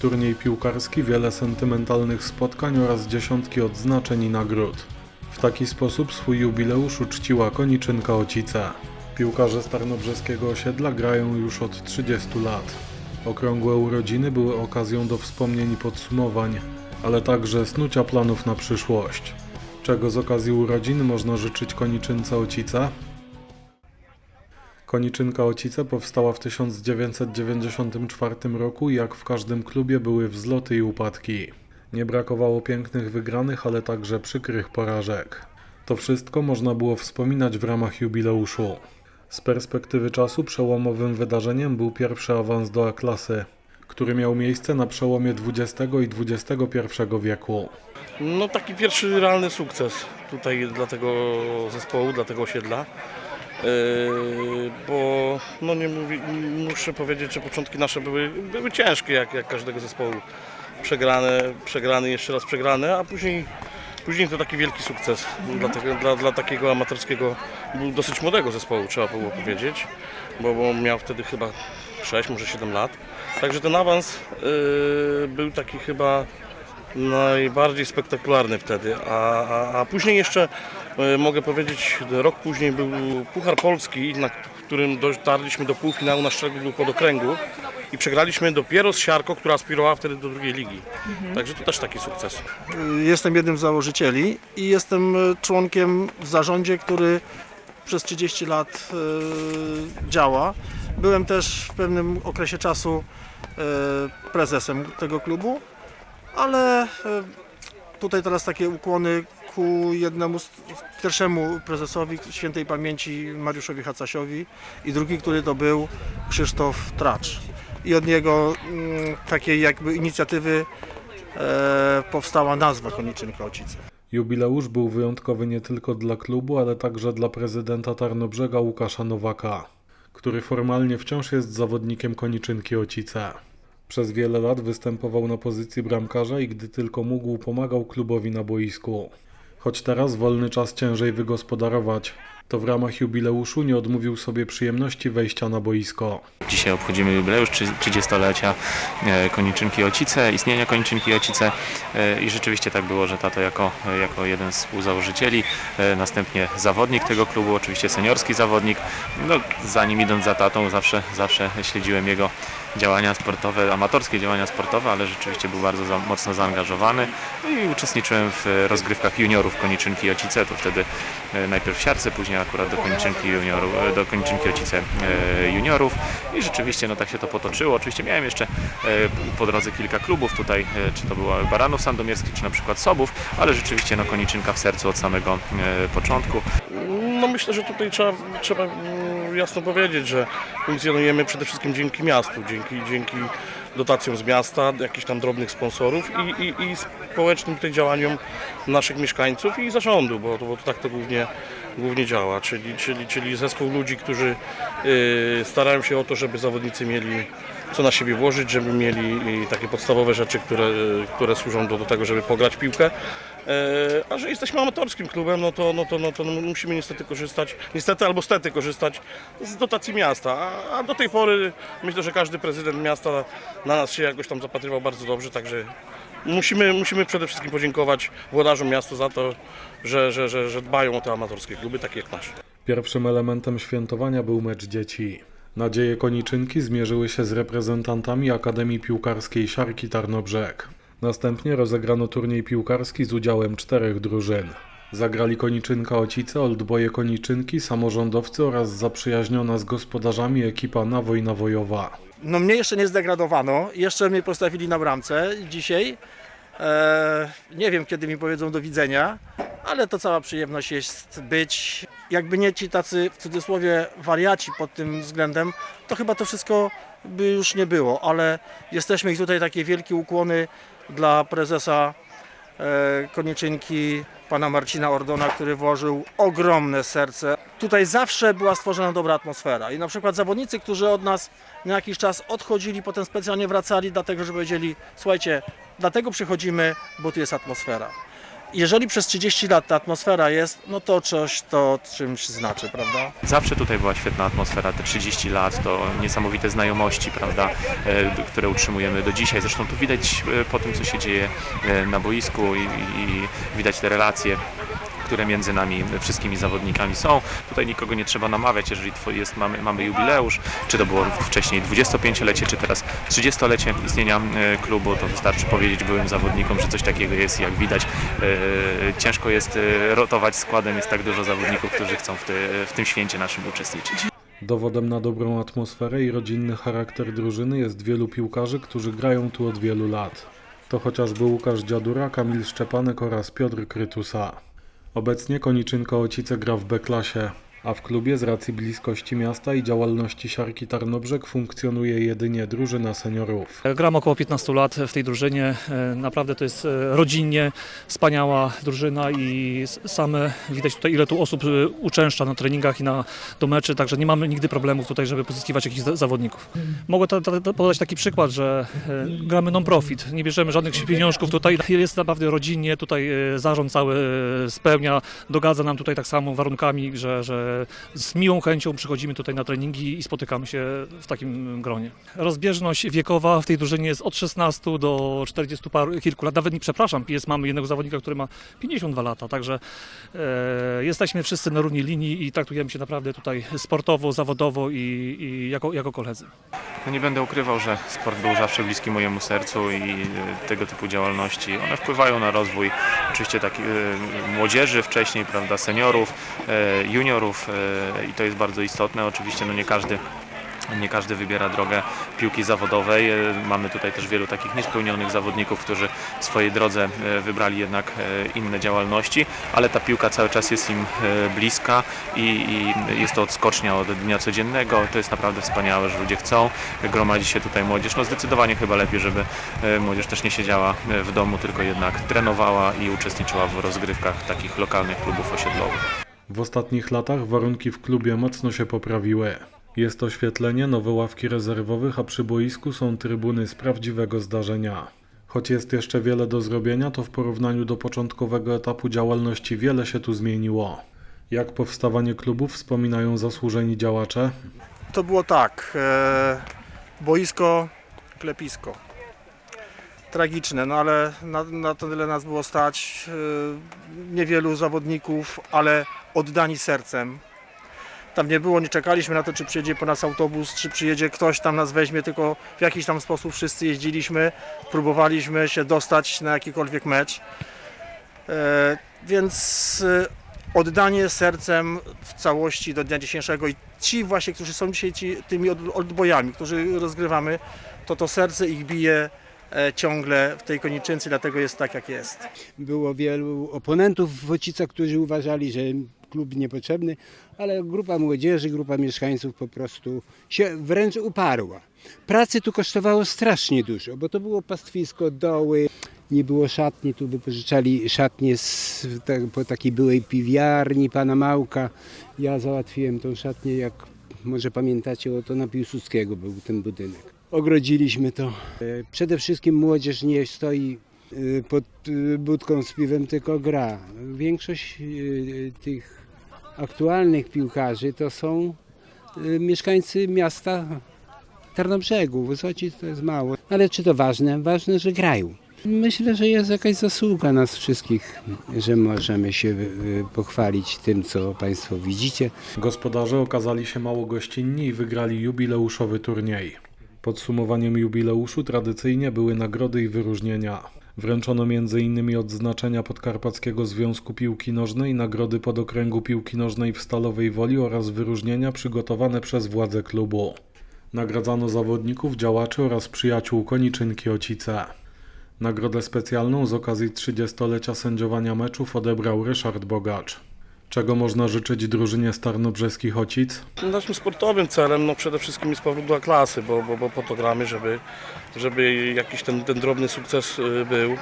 Turniej piłkarski, wiele sentymentalnych spotkań oraz dziesiątki odznaczeń i nagród. W taki sposób swój jubileusz uczciła Koniczynka Ocice. Piłkarze z tarnobrzeskiego osiedla grają już od 30 lat. Okrągłe urodziny były okazją do wspomnień i podsumowań, ale także snucia planów na przyszłość. Czego z okazji urodzin można życzyć Koniczynce Ocice? Koniczynka Ocice powstała w 1994 roku i jak w każdym klubie były wzloty i upadki. Nie brakowało pięknych wygranych, ale także przykrych porażek. To wszystko można było wspominać w ramach jubileuszu. Z perspektywy czasu przełomowym wydarzeniem był pierwszy awans do A-klasy, który miał miejsce na przełomie XX i XXI wieku. No taki pierwszy realny sukces tutaj dla tego zespołu, dla tego osiedla. Yy, bo no nie mówi, muszę powiedzieć, że początki nasze były, były ciężkie jak, jak każdego zespołu. Przegrane, przegrany, jeszcze raz przegrane, a później, później to taki wielki sukces dla, tego, dla, dla takiego amatorskiego, był dosyć młodego zespołu trzeba było powiedzieć, bo, bo miał wtedy chyba 6, może 7 lat. Także ten awans yy, był taki chyba najbardziej spektakularny wtedy, a, a, a później jeszcze e, mogę powiedzieć, rok później był Puchar Polski, na którym dotarliśmy do półfinału na szczeblu podokręgu i przegraliśmy dopiero z Siarko, która aspirowała wtedy do drugiej ligi. Także to też taki sukces. Jestem jednym z założycieli i jestem e, członkiem w zarządzie, który przez 30 lat e, działa. Byłem też w pewnym okresie czasu prezesem tego klubu, ale e, tutaj teraz takie ukłony ku jednemu, pierwszemu prezesowi świętej pamięci Mariuszowi Hacasiowi i drugi, który to był Krzysztof Tracz. I od niego mm, takiej jakby inicjatywy e, powstała nazwa Koniczynka Ocice. Jubileusz był wyjątkowy nie tylko dla klubu, ale także dla prezydenta Tarnobrzega Łukasza Nowaka, który formalnie wciąż jest zawodnikiem Koniczynki Ocice. Przez wiele lat występował na pozycji bramkarza i gdy tylko mógł pomagał klubowi na boisku. Choć teraz wolny czas ciężej wygospodarować, to w ramach jubileuszu nie odmówił sobie przyjemności wejścia na boisko. Dzisiaj obchodzimy jubileusz trzy- 30-lecia e, Koniczynki Ocice, istnienia Koniczynki Ocice e, i rzeczywiście tak było, że tato jako, jako jeden z współzałożycieli, e, następnie zawodnik tego klubu, oczywiście seniorski zawodnik. No, zanim idąc za tatą zawsze, zawsze śledziłem jego działania sportowe, amatorskie działania sportowe, ale rzeczywiście był bardzo za, mocno zaangażowany no i uczestniczyłem w rozgrywkach juniorów Koniczynki Ocice, to wtedy e, najpierw w siarce, później akurat do Koniczynki, juniorów, e, do Koniczynki Ocice e, juniorów i rzeczywiście no tak się to potoczyło. Oczywiście miałem jeszcze e, po drodze kilka klubów tutaj, e, czy to była Baranów Sandomierski, czy na przykład Sobów, ale rzeczywiście no Koniczynka w sercu od samego e, początku. No myślę, że tutaj trzeba, trzeba mm, jasno powiedzieć, że funkcjonujemy przede wszystkim dzięki miastu, dzięki, dzięki dotacjom z miasta, jakichś tam drobnych sponsorów i, i, i społecznym tutaj działaniom naszych mieszkańców i zarządu, bo, bo tak to głównie, głównie działa, czyli, czyli, czyli zespół ludzi, którzy y, starają się o to, żeby zawodnicy mieli co na siebie włożyć, żeby mieli y, takie podstawowe rzeczy, które, które służą do, do tego, żeby pograć piłkę. E, A że jesteśmy amatorskim klubem, no to, no to, no to musimy niestety korzystać, niestety albo stety korzystać z dotacji miasta. A, a do tej pory myślę, że każdy prezydent miasta na nas się jakoś tam zapatrywał bardzo dobrze, także musimy, musimy przede wszystkim podziękować włodarzom miasta za to, że, że, że, że dbają o te amatorskie kluby, takie jak nasz. Pierwszym elementem świętowania był mecz dzieci. Nadzieje Koniczynki zmierzyły się z reprezentantami Akademii Piłkarskiej Siarki Tarnobrzeg. Następnie rozegrano turniej piłkarski z udziałem czterech drużyn. Zagrali Koniczynka Ocice, Oldboje Koniczynki, samorządowcy oraz zaprzyjaźniona z gospodarzami ekipa Nawoj Nawojowa. No mnie jeszcze nie zdegradowano, jeszcze mnie postawili na bramce dzisiaj. E, nie wiem kiedy mi powiedzą do widzenia, ale to cała przyjemność jest być. Jakby nie ci tacy w cudzysłowie wariaci pod tym względem, to chyba to wszystko by już nie było, ale jesteśmy i tutaj takie wielkie ukłony dla prezesa e, Konieczynki, pana Marcina Ordona, który włożył ogromne serce. Tutaj zawsze była stworzona dobra atmosfera i na przykład zawodnicy, którzy od nas na jakiś czas odchodzili, potem specjalnie wracali, dlatego że powiedzieli, słuchajcie, dlatego przychodzimy, bo tu jest atmosfera. Jeżeli przez 30 lat ta atmosfera jest, no to coś to czymś znaczy, prawda? Zawsze tutaj była świetna atmosfera, te 30 lat, to niesamowite znajomości, prawda, e, które utrzymujemy do dzisiaj. Zresztą tu widać e, po tym, co się dzieje e, na boisku i, i widać te relacje które między nami wszystkimi zawodnikami są. Tutaj nikogo nie trzeba namawiać, jeżeli jest, mamy, mamy jubileusz, czy to było wcześniej 25-lecie, czy teraz 30-lecie istnienia e, klubu, to wystarczy powiedzieć byłym zawodnikom, że coś takiego jest. Jak widać, e, ciężko jest e, rotować składem, jest tak dużo zawodników, którzy chcą w, ty, w tym święcie naszym uczestniczyć. Dowodem na dobrą atmosferę i rodzinny charakter drużyny jest wielu piłkarzy, którzy grają tu od wielu lat. To chociażby Łukasz Dziadura, Kamil Szczepanek oraz Piotr Krytusa. Obecnie Koniczynka Ocice gra w B-klasie, a w klubie z racji bliskości miasta i działalności Siarki Tarnobrzeg funkcjonuje jedynie drużyna seniorów. Gram około 15 lat w tej drużynie. E, Naprawdę to jest e, rodzinnie wspaniała drużyna i same widać tutaj ile tu osób e, uczęszcza na treningach i na, do meczy, także nie mamy nigdy problemów tutaj, żeby pozyskiwać jakichś za- zawodników. Mogę podać taki przykład, że gramy non-profit, nie bierzemy żadnych pieniążków tutaj, jest naprawdę rodzinnie, tutaj zarząd cały spełnia, dogadza nam tutaj tak samo warunkami, że, że z miłą chęcią przychodzimy tutaj na treningi i spotykamy się w takim gronie. Rozbieżność wiekowa w tej drużynie jest od 16 do 40 paru, kilku lat. Nawet nie przepraszam, jest, mamy jednego zawodnika, który ma 52 lata, także e, jesteśmy wszyscy na równi linii i traktujemy się naprawdę tutaj sportowo, zawodowo i, i jako, jako koledzy. No nie będę ukrywał, że sport był zawsze bliski mojemu sercu i e, tego typu działalności, one wpływają na rozwój oczywiście tak, młodzieży wcześniej, prawda, seniorów, e, juniorów e, i to jest bardzo istotne. Oczywiście no nie każdy nie każdy wybiera drogę piłki zawodowej. E, Mamy tutaj też wielu takich niespełnionych zawodników, którzy w swojej drodze e, wybrali jednak e, inne działalności, ale ta piłka cały czas jest im bliska i, jest to odskocznia od dnia codziennego. To jest naprawdę wspaniałe, że ludzie chcą. Gromadzi się tutaj młodzież. No zdecydowanie chyba lepiej, żeby młodzież też nie siedziała w domu, tylko jednak trenowała i uczestniczyła w rozgrywkach takich lokalnych klubów osiedlowych. W ostatnich latach warunki w klubie mocno się poprawiły. Jest oświetlenie, nowe ławki rezerwowych, a przy boisku są trybuny z prawdziwego zdarzenia. Choć jest jeszcze wiele do zrobienia, to w porównaniu do początkowego etapu działalności wiele się tu zmieniło. Jak powstawanie klubu wspominają zasłużeni działacze, To było tak, e, boisko, klepisko. Tragiczne, no ale na, na to tyle nas było stać. E, niewielu zawodników, ale oddani sercem. Tam nie było, nie czekaliśmy na to, czy przyjedzie po nas autobus, czy przyjedzie ktoś tam nas weźmie, tylko w jakiś tam sposób wszyscy jeździliśmy, próbowaliśmy się dostać na jakikolwiek mecz. E, więc e, oddanie sercem w całości do dnia dzisiejszego i ci właśnie, którzy są dzisiaj ci, tymi od- odbojami, którzy rozgrywamy, to to serce ich bije e, ciągle w tej koniczynce, dlatego jest tak jak jest. Było wielu oponentów w Wocicach, którzy uważali, że klub niepotrzebny, ale grupa młodzieży, grupa mieszkańców po prostu się wręcz uparła. Pracy tu kosztowało strasznie dużo, bo to było pastwisko, doły, nie było szatni, tu wypożyczali szatnie z, tak, po takiej byłej piwiarni pana Małka. Ja załatwiłem tą szatnię, jak może pamiętacie, oto na Piłsudskiego był ten budynek. Ogrodziliśmy to. Przede wszystkim młodzież nie stoi y, pod y, budką z piwem, tylko gra. Większość y, tych aktualnych piłkarzy to są y, mieszkańcy miasta Tarnobrzegu. Wysoci to jest mało. Ale czy to ważne? Ważne, że grają. Myślę, że jest jakaś zasługa nas wszystkich, że możemy się y, pochwalić tym, co Państwo widzicie. gospodarze okazali się mało gościnni i wygrali jubileuszowy turniej. Podsumowaniem jubileuszu tradycyjnie były nagrody i wyróżnienia. Wręczono m.in. odznaczenia Podkarpackiego Związku Piłki Nożnej, nagrody podokręgu piłki nożnej w Stalowej Woli oraz wyróżnienia przygotowane przez władze klubu. Nagradzano zawodników, działaczy oraz przyjaciół Koniczynki Ocice. Nagrodę specjalną z okazji 30-lecia sędziowania meczów odebrał Ryszard Bogacz. Czego można życzyć drużynie Starnobrzeskich Ocic? Naszym sportowym celem no przede wszystkim jest powrót do klasy, bo, bo, bo po to gramy, żeby, żeby jakiś ten, ten drobny sukces y, był.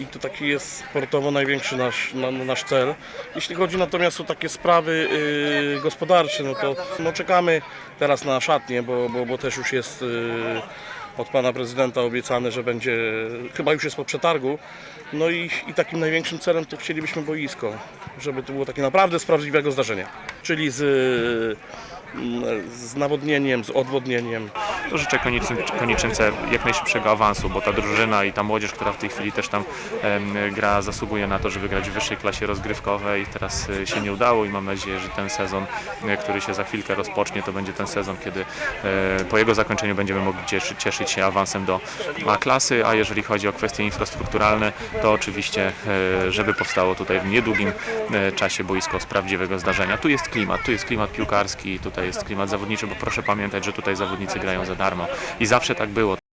I to taki jest sportowo największy nasz, na, nasz cel. Jeśli chodzi natomiast o takie sprawy y, gospodarcze, no to no czekamy teraz na szatnię, bo, bo, bo też już jest y, od pana prezydenta obiecane, że będzie, chyba już jest po przetargu. No i, i takim największym celem to chcielibyśmy boisko, żeby to było takie naprawdę z zdarzenia. Czyli z, z nawodnieniem, z odwodnieniem, To życzę Koniczyn, Koniczynce jak najszybszego awansu, bo ta drużyna i ta młodzież, która w tej chwili też tam gra, zasługuje na to, żeby grać w wyższej klasie rozgrywkowej. Teraz e, się nie udało i mam nadzieję, że ten sezon, e, który się za chwilkę rozpocznie, to będzie ten sezon, kiedy e, po jego zakończeniu będziemy mogli cieszyć, się awansem do A klasy, a jeżeli chodzi o kwestie infrastrukturalne, to oczywiście, żeby powstało tutaj w niedługim czasie boisko z prawdziwego zdarzenia. Tu jest klimat, tu jest klimat piłkarski, tutaj jest klimat zawodniczy, bo proszę pamiętać, że tutaj zawodnicy grają za darmo i zawsze tak było.